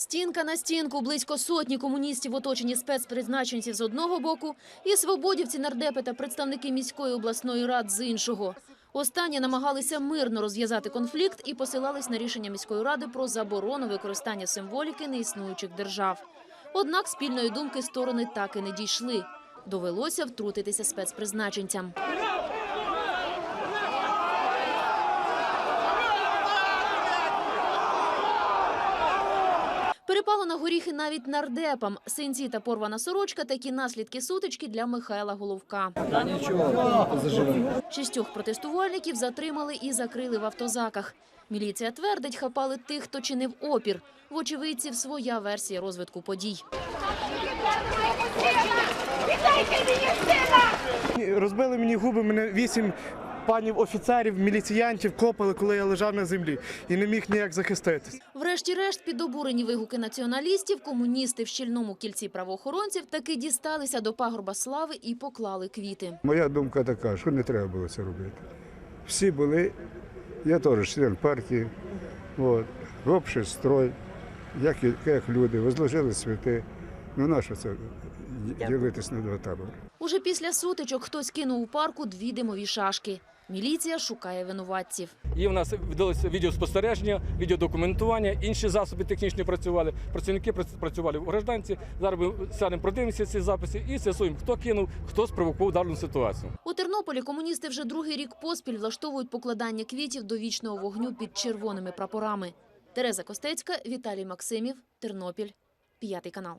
Стінка на стінку близько сотні комуністів, оточені спецпризначенців з одного боку, і свободівці, нардепи та представники міської обласної рад з іншого. Останні намагалися мирно розв'язати конфлікт і посилались на рішення міської ради про заборону використання символіки неіснуючих держав. Однак спільної думки сторони так і не дійшли. Довелося втрутитися спецпризначенцям. Перепало на горіхи навіть нардепам. Синці та порвана сорочка – такі наслідки сутички для Михайла Головка. Шістьох протестувальників затримали і закрили в автозаках. Міліція твердить, хапали тих, хто чинив опір. В очевидців своя версія розвитку подій. Розбили мені губи, мене вісім панів офіцерів, міліціянтів копали, коли я лежав на землі і не міг ніяк захиститись. Врешті-решт, під обурені вигуки націоналістів, комуністи в щільному кільці правоохоронців таки дісталися до пагорба слави і поклали квіти. Моя думка така, що не треба було це робити. Всі були, я теж член партії, от, робши строй, як, як люди, возложили святи. Ну нащо це ділитись на два табори? Уже після сутичок хтось кинув у парку дві димові шашки. Міліція шукає винуватців. Є в нас віддалося відеоспостереження, відеодокументування, інші засоби технічні працювали. Працівники прац- працювали в гражданці. Зараз ми сядемо, продивимося ці записи і з'ясуємо, хто кинув, хто спровокував дану ситуацію. У Тернополі комуністи вже другий рік поспіль влаштовують покладання квітів до вічного вогню під червоними прапорами. Тереза Костецька, Віталій Максимів, Тернопіль, п'ятий канал.